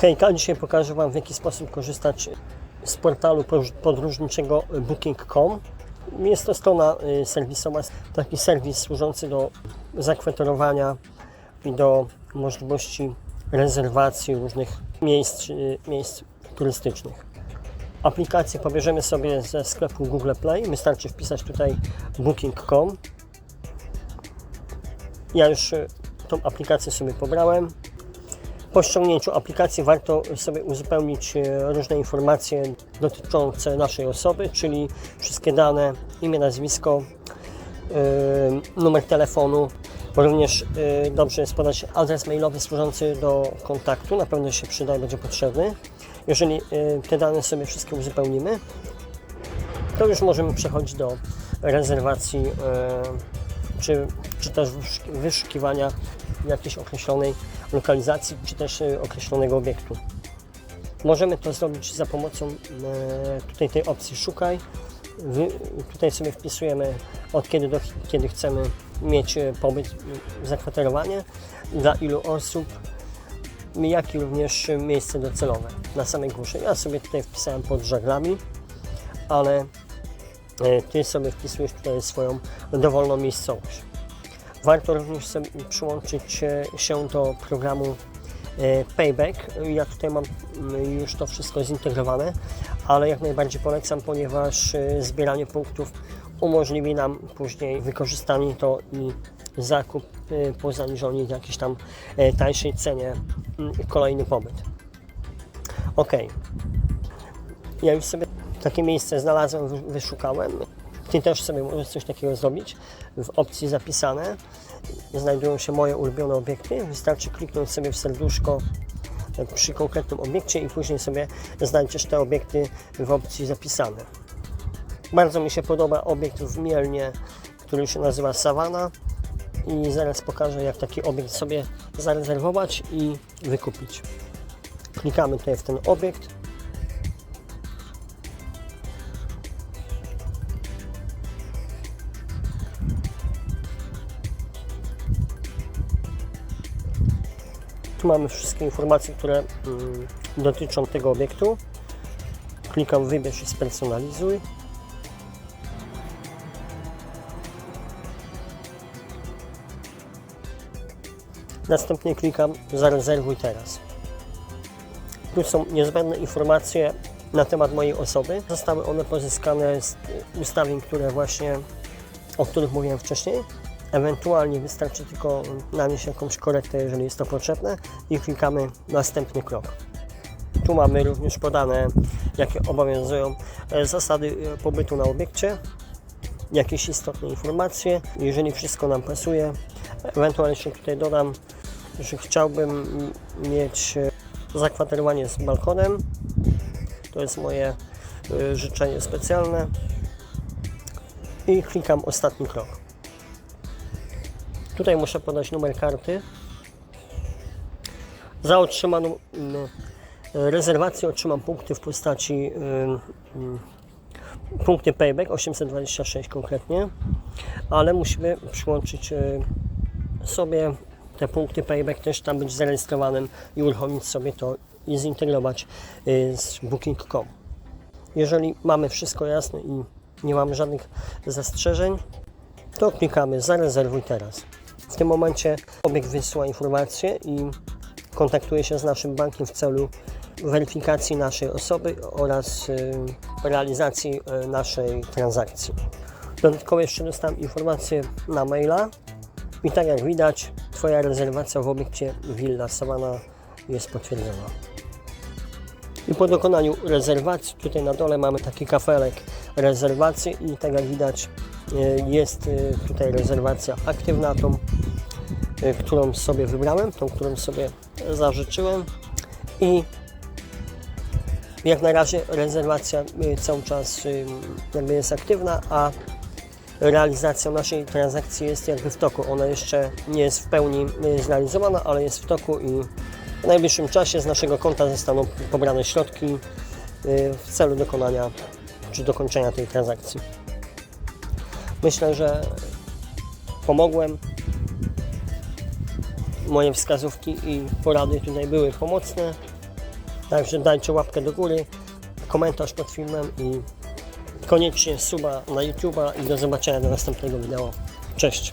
Hejka, dzisiaj pokażę Wam w jaki sposób korzystać z portalu podróż- podróżniczego booking.com. Jest to strona y, serwisowa, taki serwis służący do zakwaterowania i do możliwości rezerwacji różnych miejsc, y, miejsc turystycznych. Aplikację pobierzemy sobie ze sklepu Google Play. Wystarczy wpisać tutaj booking.com. Ja już y, tą aplikację sobie pobrałem. Po ściągnięciu aplikacji warto sobie uzupełnić e, różne informacje dotyczące naszej osoby, czyli wszystkie dane, imię, nazwisko, e, numer telefonu. Również e, dobrze jest podać adres mailowy służący do kontaktu, na pewno się przyda i będzie potrzebny. Jeżeli te dane sobie wszystkie uzupełnimy, to już możemy przechodzić do rezerwacji czy, czy też wyszuki- wyszukiwania jakiejś określonej lokalizacji, czy też e, określonego obiektu. Możemy to zrobić za pomocą e, tutaj tej opcji szukaj. Tutaj sobie wpisujemy od kiedy do kiedy chcemy mieć e, pobyt, zakwaterowanie, dla ilu osób, jak i również miejsce docelowe na samej górze. Ja sobie tutaj wpisałem pod żaglami, ale Ty sobie wpisujesz tutaj swoją dowolną miejscowość. Warto również przyłączyć e, się do programu e, Payback. Ja tutaj mam mm, już to wszystko zintegrowane, ale jak najbardziej polecam, ponieważ e, zbieranie punktów umożliwi nam później wykorzystanie to i zakup po zaniżonej jakiejś tam tańszej cenie mm, kolejny pobyt. Ok. Ja już sobie takie miejsce znalazłem, wy- wyszukałem. Ty też sobie możesz coś takiego zrobić. W opcji zapisane znajdują się moje ulubione obiekty. Wystarczy kliknąć sobie w serduszko przy konkretnym obiekcie i później sobie znajdziesz te obiekty w opcji zapisane. Bardzo mi się podoba obiekt w Mielnie, który się nazywa Savana i zaraz pokażę jak taki obiekt sobie zarezerwować i wykupić. Klikamy tutaj w ten obiekt. Tu mamy wszystkie informacje, które mm, dotyczą tego obiektu. Klikam wybierz i spersonalizuj. Następnie klikam zarezerwuj teraz. Tu są niezbędne informacje na temat mojej osoby. Zostały one pozyskane z ustawień, które właśnie, o których mówiłem wcześniej. Ewentualnie wystarczy tylko nanieść jakąś korektę, jeżeli jest to potrzebne i klikamy następny krok. Tu mamy również podane, jakie obowiązują e, zasady e, pobytu na obiekcie, jakieś istotne informacje. Jeżeli wszystko nam pasuje, ewentualnie jeszcze tutaj dodam, że chciałbym mieć e, zakwaterowanie z balkonem. To jest moje życzenie specjalne. I klikam ostatni krok. Tutaj muszę podać numer karty. Za otrzymaną mm, rezerwację otrzymam punkty w postaci punkty payback 826 konkretnie, ale musimy przyłączyć y, sobie te punkty payback też tam być zarejestrowanym i uruchomić sobie to i zintegrować y, z booking.com. Jeżeli mamy wszystko jasne i nie mamy żadnych zastrzeżeń, to klikamy zarezerwuj teraz. W tym momencie obiekt wysyła informację i kontaktuje się z naszym bankiem w celu weryfikacji naszej osoby oraz y, realizacji y, naszej transakcji. Dodatkowo jeszcze dostałem informację na maila i tak jak widać Twoja rezerwacja w obiekcie Villa Savana jest potwierdzona. I po dokonaniu rezerwacji, tutaj na dole mamy taki kafelek rezerwacji i tak jak widać y, jest y, tutaj rezerwacja aktywna, tą, y, którą sobie wybrałem, tą, którą sobie zażyczyłem i jak na razie rezerwacja cały czas jakby jest aktywna, a realizacja naszej transakcji jest jakby w toku. Ona jeszcze nie jest w pełni zrealizowana, ale jest w toku i w najbliższym czasie z naszego konta zostaną pobrane środki y, w celu dokonania czy dokończenia tej transakcji. Myślę, że pomogłem. Moje wskazówki i porady tutaj były pomocne. Także dajcie łapkę do góry, komentarz pod filmem i koniecznie suba na YouTube'a i do zobaczenia do następnego wideo. Cześć!